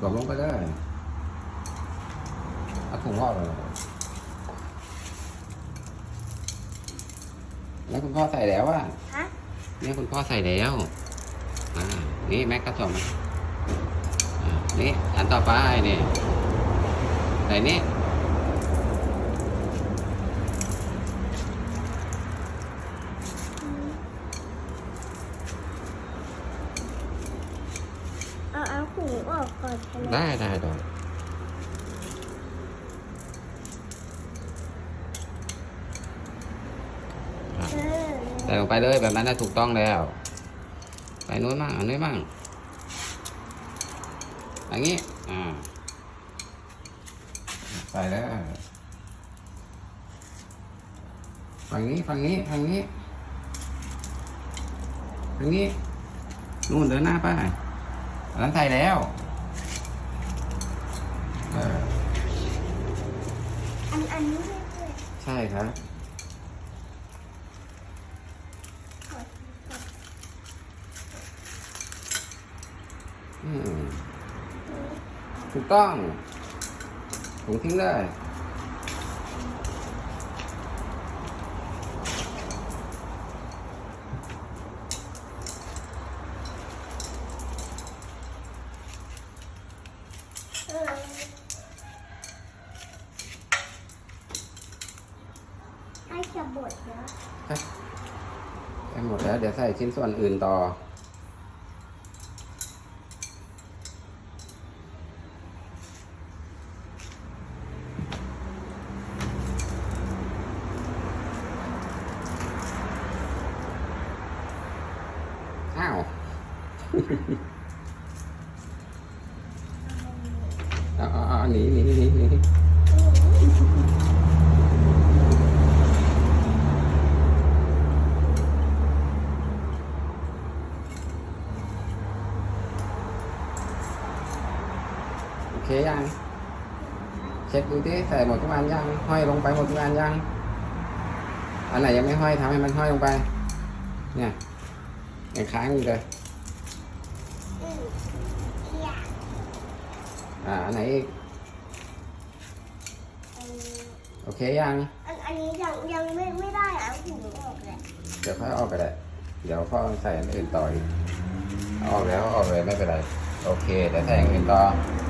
กดลงไปเลยเอาถุงห่อเลยแล้วคุณพ่อใส่แล้วอะฮะเนี่ยคุณพ่อใส่แล้ว อ่า นี่แม็กกระสอบมาอ่านี่อันต่อไปนี่ใส่นี่ เอาเอาหูออกก่อนใช่ไหมได้ได้ได้เออใส่ลงไปเลยแบบนั้นน่ะถูกต้องแล้ว ไปนู้นมั่งอันนี้มั่งอย่างนี้ อ่าใส่แล้วฝั่งนี้ฝั่งนี้ฝั่งนี้ฝั่งนี้นู่นเดินหน้าไป อันนั้นใส่แล้วเอออันอันนี้ด้วยด้วยใช่ครับขอขออืมถูกต้องถุงทิ้งเล ให้จะบดนะใส่หมดแล้ว เดี๋ยวใส่ชิ้นส่วนอื่นต่อ อ้าวเอาเอาเอาหนีหนีหนีหนี เคยังเช็คดูดิใส่หมดทุกอันยังห้อยลงไปหมดทุกอันยังอันไหนยังไม่ห้อยทำให้มันห้อยลงไป เนี่ยยังค้างอยู่เลยอืมเที่ยอ่าอันไหนอีกอันโอเคยังอันอันนี้ยังยังไม่ไม่ได้เอาหูออกเลยเดี๋ยวค่อยเอาออกก็ได้เดี๋ยวพ่อใส่อันอื่นต่ออีกเอาออกแล้วเอาออกเลยไม่เป็นไร โอเคเดี๋ยวใส่อย่างอื่นต่ออ